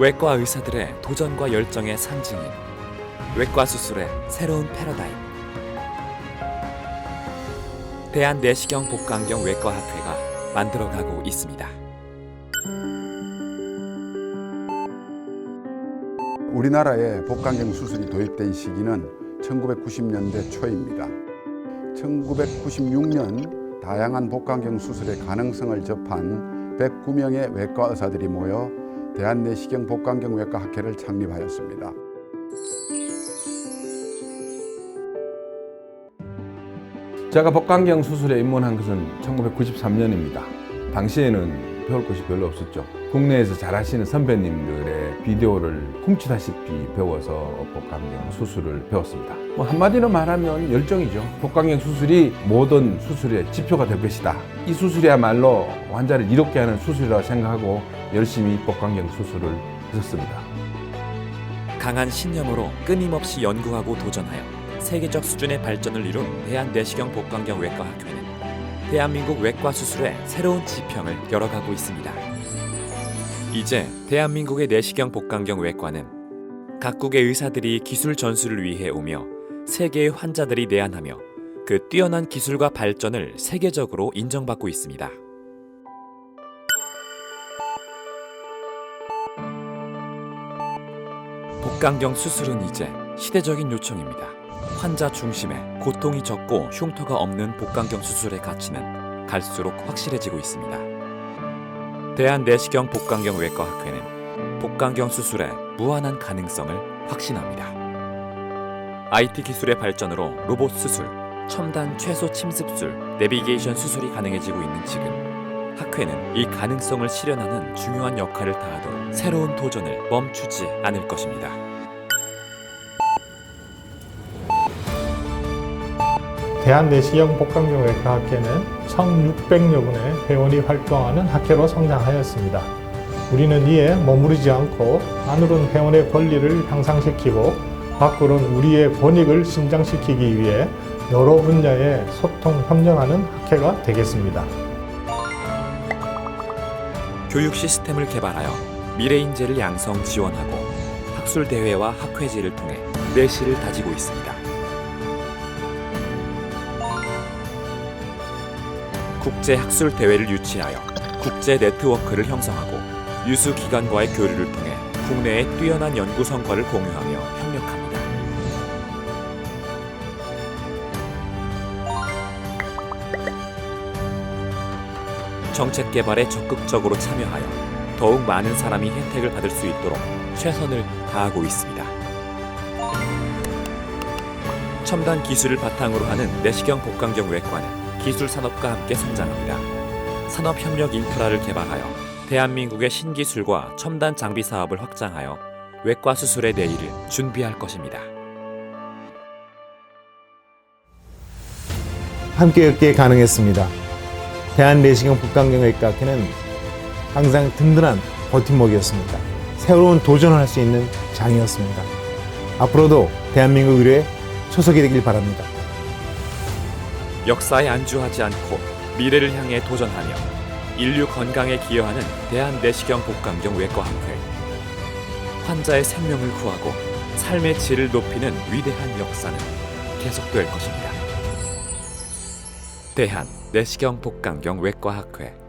외과 의사들의 도전과 열정의 상징인 외과 수술의 새로운 패러다임. 대한 내시경 복강경 외과학회가 만들어가고 있습니다. 우리나라에 복강경 수술이 도입된 시기는 1990년대 초입니다. 1996년 다양한 복강경 수술의 가능성을 접한 109명의 외과 의사들이 모여 대한내시경 복강경 외과 학회를 창립하였습니다. 제가 복강경 수술에 입문한 것은 1993년입니다. 당시에는 배울 것이 별로 없었죠. 국내에서 잘하시는 선배님들의 비디오를 훔치다시피 배워서 복강경 수술을 배웠습니다. 뭐 한마디로 말하면 열정이죠. 복강경 수술이 모든 수술의 지표가 될 것이다. 이 수술이야말로 환자를 이롭게 하는 수술이라고 생각하고 열심히 복강경 수술을 했었습니다. 강한 신념으로 끊임없이 연구하고 도전하여 세계적 수준의 발전을 이룬 대한 내시경 복강경 외과 학회는 대한민국 외과 수술의 새로운 지평을 열어가고 있습니다. 이제 대한민국의 내시경 복강경 외과는 각국의 의사들이 기술 전수를 위해 오며 세계의 환자들이 내한하며 그 뛰어난 기술과 발전을 세계적으로 인정받고 있습니다. 복강경 수술은 이제 시대적인 요청입니다. 환자 중심에 고통이 적고 흉터가 없는 복강경 수술의 가치는 갈수록 확실해지고 있습니다. 대한내시경 복강경 외과학회는 복강경 수술의 무한한 가능성을 확신합니다. IT 기술의 발전으로 로봇 수술, 첨단 최소 침습술, 내비게이션 수술이 가능해지고 있는 지금 학회는 이 가능성을 실현하는 중요한 역할을 다하도록 새로운 도전을 멈추지 않을 것입니다. 대한내시경 복강경외과 학회는 1600여 분의 회원이 활동하는 학회로 성장하였습니다. 우리는 이에 머무르지 않고 안으로는 회원의 권리를 향상시키고 밖으로는 우리의 권익을 신장시키기 위해 여러 분야의 소통 협력하는 학회가 되겠습니다. 교육 시스템을 개발하여 미래 인재를 양성 지원하고 학술 대회와 학회지를 통해 내실을 다지고 있습니다. 국제 학술 대회를 유치하여 국제 네트워크를 형성하고 유수 기관과의 교류를 통해 국내의 뛰어난 연구 성과를 공유하며 협력합니다. 정책 개발에 적극적으로 참여하여 더욱 많은 사람이 혜택을 받을 수 있도록 최선을 다하고 있습니다. 첨단 기술을 바탕으로 하는 내시경 복강경 외과는 기술 산업과 함께 성장합니다. 산업 협력 인프라를 개발하여 대한민국의 신기술과 첨단 장비 사업을 확장하여 외과 수술의 내일을 준비할 것입니다. 함께 걷기에 가능했습니다. 대한내시경 복강경외과학회는 항상 든든한 버팀목이었습니다. 새로운 도전을 할 수 있는 장이었습니다. 앞으로도 대한민국 의료에 초석이 되길 바랍니다. 역사에 안주하지 않고 미래를 향해 도전하며 인류 건강에 기여하는 대한내시경 복강경 외과학회 환자의 생명을 구하고 삶의 질을 높이는 위대한 역사는 계속될 것입니다. 대한 내시경 복강경 외과학회